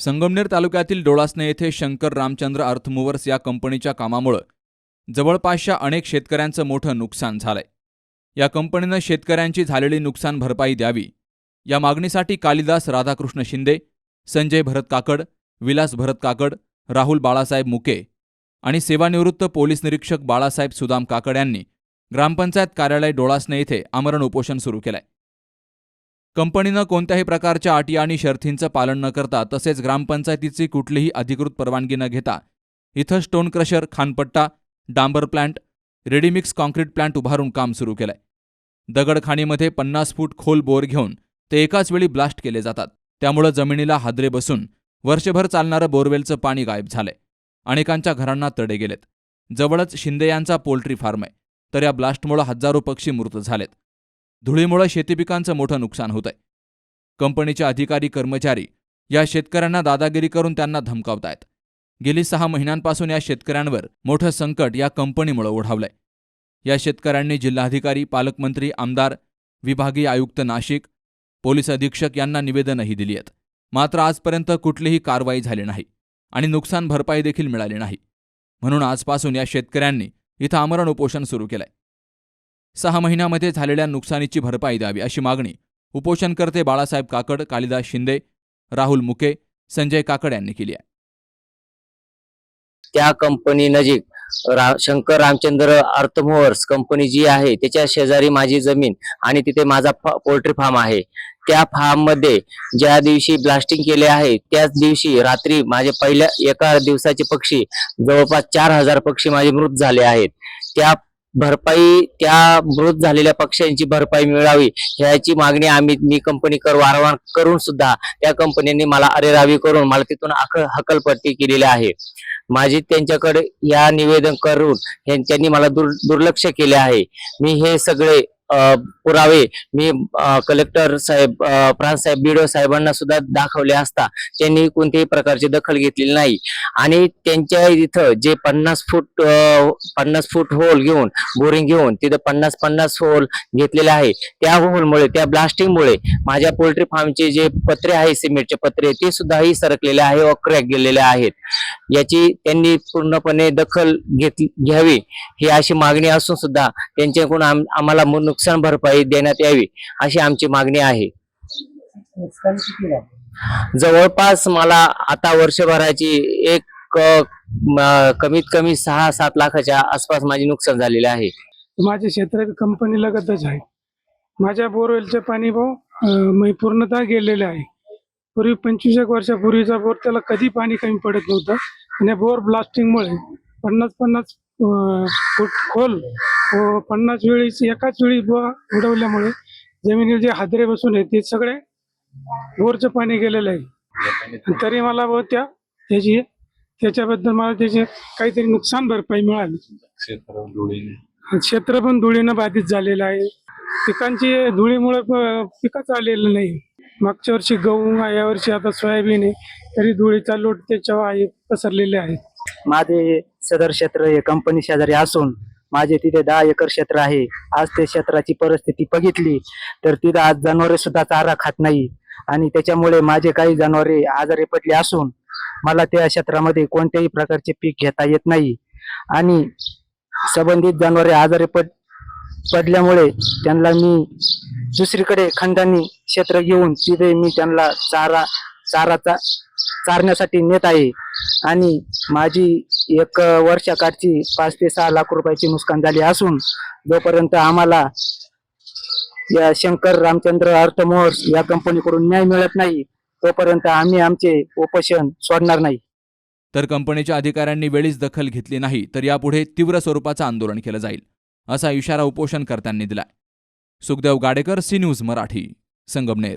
संगमनेर तालुक्यातील डोळासने येथे शंकर रामचंद्र अर्थमूवर्स या कंपनीच्या कामामुळं जवळपासच्या अनेक शेतकऱ्यांचं मोठं नुकसान झालंय. या कंपनीनं शेतकऱ्यांची झालेली नुकसान भरपाई द्यावी. या मागणीसाठी कालिदास राधाकृष्ण शिंदे संजय भरत काकड विलास भरत काकड राहुल बाळासाहेब मुके आणि सेवानिवृत्त पोलीस निरीक्षक बाळासाहेब सुदाम काकड यांनी ग्रामपंचायत कार्यालय डोळासने येथे आमरण उपोषण सुरू केलंय. कंपनीनं कोणत्याही प्रकारच्या अटी आणि शर्थींचं पालन न करता तसेच ग्रामपंचायतीची कुठलीही अधिकृत परवानगी न घेता इथं स्टोन क्रशर खानपट्टा डांबर plant ready mix concrete plant उभारून काम सुरू केलंय. दगडखाणीमध्ये पन्नास फूट खोल बोर घेऊन ते एकाच वेळी ब्लास्ट केले जातात. त्यामुळं जमिनीला हादरे बसून वर्षभर चालणारं बोरवेलचं पाणी गायब झालंय. अनेकांच्या घरांना तडे गेलेत. जवळच शिंदे यांचा पोल्ट्री फार्म आहे. तर या ब्लास्टमुळं हजारो पक्षी मृत झालेत. धुळीमुळं शेतीपिकांचं मोठं नुकसान होतंय. कंपनीच्या अधिकारी कर्मचारी या शेतकऱ्यांना दादागिरी करून त्यांना धमकावतायत. गेली सहा महिन्यांपासून या शेतकऱ्यांवर मोठं संकट या कंपनीमुळं ओढावलंय. या शेतकऱ्यांनी जिल्हाधिकारी पालकमंत्री आमदार विभागीय आयुक्त नाशिक पोलीस अधीक्षक यांना निवेदनही दिली आहेत मात्र आजपर्यंत कुठलीही कारवाई झाली नाही आणि नुकसान भरपाई देखील मिळाली नाही. म्हणून आजपासून या शेतकऱ्यांनी इथं आमरण उपोषण सुरू केलंय. सहा महिन्यामध्ये झालेल्या नुकसानीची भरपाई द्यावी अशी मागणी उपोषणकर्ते बाळासाहेब काकड कालिदास शिंदे राहुल मुके संजय काकड यांनी केली आहे. त्या कंपनी नजीक रा, शंकर रामचंद्र अर्थमोवर्स कंपनी जी आहे त्याच्या शेजारी माझी जमीन आणि तिथे माझा पोल्ट्री फार्म आहे. त्या फार्ममध्ये ज्या दिवशी ब्लास्टिंग केले आहे त्याच दिवशी रात्री माझे पहिल्या एका दिवसाचे पक्षी जवळपास चार हजार पक्षी माझे मृत झाले आहेत. त्या भरपाई त्या मृत झालेल्या पक्ष्यांची भरपाई मिळावी ह्याची मागणी आम्ही मी कंपनी कर वारंवार करून सुद्धा त्या कंपनीने मला अरेरावी करून मला तिथून हक- हकलपट्टी केलेली आहे. माझी त्यांच्याकडे या निवेदन करून त्यांनी मला दुर दुर्लक्ष केले आहे. मी हे सगळे पुरावे मी कलेक्टर साहेब प्रांत साहेब बीडो साहेबांना सुद्धा दाखवले असता त्यांनी कोणत्याही प्रकारची दखल घेतलेली नाही. आणि त्यांच्या इथं जे पन्नास फूट पन्नास फूट होल घेऊन बोरिंग घेऊन तिथं पन्नास पन्नास होल घेतलेले आहे. त्या होलमुळे त्या ब्लास्टिंगमुळे माझ्या पोल्ट्री फार्मचे जे पत्रे आहे सिमेंटचे पत्रे ते सुद्धाही सरकलेले आहे व क्रॅक गेलेले आहेत. याची त्यांनी पूर्णपणे दखल घेतली घ्यावी ही अशी मागणी असून सुद्धा त्यांच्याकडून आम्हाला नुकसान भरपाई देण्यात यावी अशी आमची मागणी आहे. जवळपास मला आता वर्षभराची एक म- कमीत कमी सहा सात लाखाच्या आसपास माझे नुकसान झालेले आहे. माझे क्षेत्र कंपनी लगतच आहे. माझ्या बोरवेलचे पाणी भाऊ अं, मी पूर्णतः गेलेले आहे. पूर्वी पंचवीस एक वर्षापूर्वीचा बोर त्याला कधी पाणी कमी पडत नव्हतं. आणि बोर ब्लास्टिंगमुळे पन्नास पन्नास अं, फूट खोल पन्नास वेळी एकाच वेळी बुवा उडवल्यामुळे जमिनीवर जे हादरे बसून आहेत ते सगळे बोरचं पाणी गेलेलं आहे. तरी मला व त्या त्याची त्याच्याबद्दल मला त्याची काहीतरी नुकसान भरपाई मिळाली. क्षेत्र पण धुळीनं बाधित झालेलं आहे. पिकांची धुळीमुळे प- पिकच आलेलं नाही. मागच्या वर्षी गहू या वर्षी आता सोयाबीन आहे. तरी धुळीचा लोट त्याच्यावर आहे पसरलेले आहे माझे सदर क्षेत्र हे कंपनी शेजारी असून माझे तिथे दहा एकर क्षेत्र आहे. आज ते क्षेत्राची परिस्थिती बघितली तर तिथं आज जनावरे सुद्धा चारा खात नाही. आणि त्याच्यामुळे माझे काही जनावरे आजारी पडली असून मला त्या क्षेत्रामध्ये कोणत्याही प्रकारचे पीक घेता येत नाही. आणि संबंधित जनावरे आजारी पड पडल्यामुळे त्यांना मी दुसरीकडे खंडांनी क्षेत्र घेऊन तिथे मी त्यांना चारा चाराचा चारण्यासाठी नेत आहे. आणि माझी एक वर्षाकाठची पाच ते सहा लाख रुपयाची नुकसान झाली असून जोपर्यंत आम्हाला या शंकर रामचंद्र अर्थमोहर्स या कंपनीकडून न्याय मिळत नाही तोपर्यंत आम्ही आमचे उपोषण सोडणार नाही. तर कंपनीच्या अधिकाऱ्यांनी वेळीच दखल घेतली नाही तर यापुढे तीव्र स्वरूपाचं आंदोलन केलं जाईल असा इशारा उपोषणकर्त्यांनी दिलाय. Sukhdev Gadekar C news Marathi Sangamner.